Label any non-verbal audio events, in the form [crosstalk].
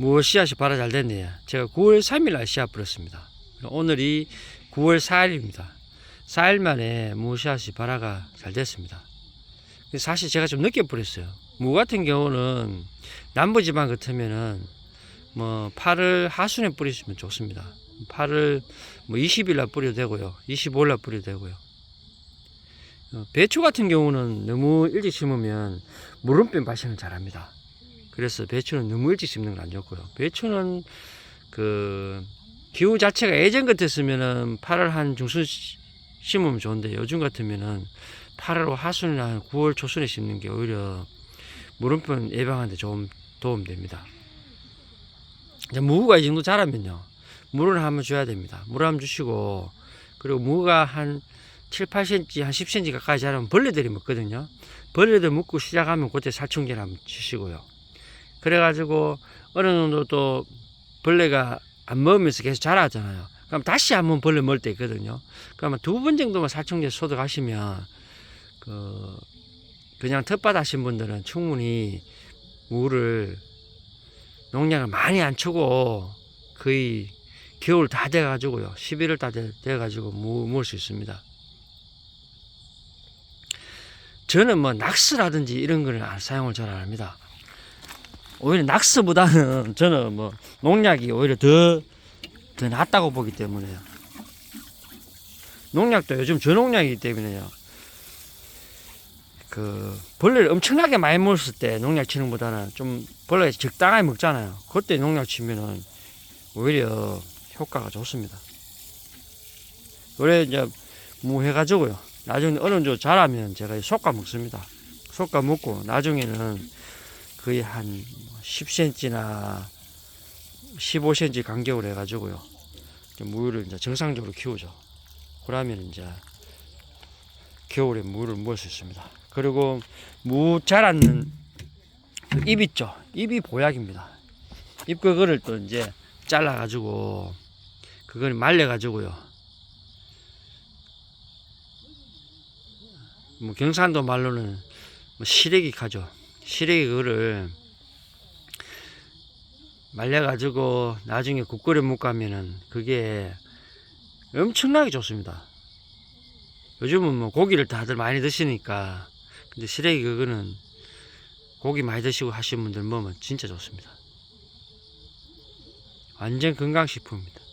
무 씨앗이 발아 잘 됐네요. 제가 9월 3일 날 씨앗 뿌렸습니다. 오늘이 9월 4일입니다. 4일 만에 무 씨앗이 발아가 잘 됐습니다. 사실 제가 좀 늦게 뿌렸어요. 무 같은 경우는 남부지방 같으면은 뭐 8월 하순에 뿌리시면 좋습니다. 8월 뭐 20일 날 뿌려도 되고요. 25일 날 뿌려도 되고요. 어, 배추 같은 경우는 너무 일찍 심으면 물음병 발생을 잘합니다. 그래서 배추는 너무 일찍 심는 건 안 좋고요. 배추는 그 기후 자체가 예전 같았으면은 8월 한 중순 시- 심으면 좋은데 요즘 같으면은 8월 하순이나 한 9월 초순에 심는 게 오히려 물음병 예방하는데 좀 도움됩니다. 이제 무가 이 정도 자라면요. 물을 한번 줘야 됩니다. 물 한번 주시고 그리고 무가 한 7, 8cm, 한 10cm 가까이 자라면 벌레들이 먹거든요. 벌레들 먹고 시작하면 그때 살충제를 한번 주시고요. 그래가지고 어느 정도 또 벌레가 안 먹으면서 계속 자라잖아요. 그럼 다시 한번 벌레 먹을 때 있거든요. 그러면 두 번 정도만 살충제 소독하시면 그 그냥 텃밭 하신 분들은 충분히 무를 농약을 많이 안 치고 거의 겨울 다 돼가지고요. 11월 다 돼- 돼가지고 무, 먹을 수 있습니다. 저는 뭐 낙스라든지 이런 거는 안 사용을 잘 안 합니다. 오히려 낙스보다는 [laughs] 저는 뭐 농약이 오히려 더, 더 낫다고 보기 때문에요. 농약도 요즘 저농약이기 때문에요. 그 벌레를 엄청나게 많이 먹었을 때 농약 치는 것보다는 좀 벌레가 적당하게 먹잖아요. 그때 농약 치면은 오히려 효과가 좋습니다. 그래 이제 무 해가지고요. 나중에 어느 정도 자라면 제가 솎아 먹습니다. 솎아 먹고 나중에는 거의 한 10cm나 15cm 간격으로 해가지고요. 무를 이제 정상적으로 키우죠. 그러면 이제 겨울에 무를 먹을 수 있습니다. 그리고 무 자랐는 그 잎 있죠. 잎이 보약입니다. 잎 그거를 또 이제 잘라가지고 그걸 말려가지고요. 뭐 경상도 말로는 뭐 시래기 가죠. 시래기 그거를 말려가지고 나중에 국거리 못 가면은 그게 엄청나게 좋습니다. 요즘은 뭐 고기를 다들 많이 드시니까 근데 시래기 그거는 고기 많이 드시고 하시는 분들 먹으면 진짜 좋습니다. 완전 건강식품입니다.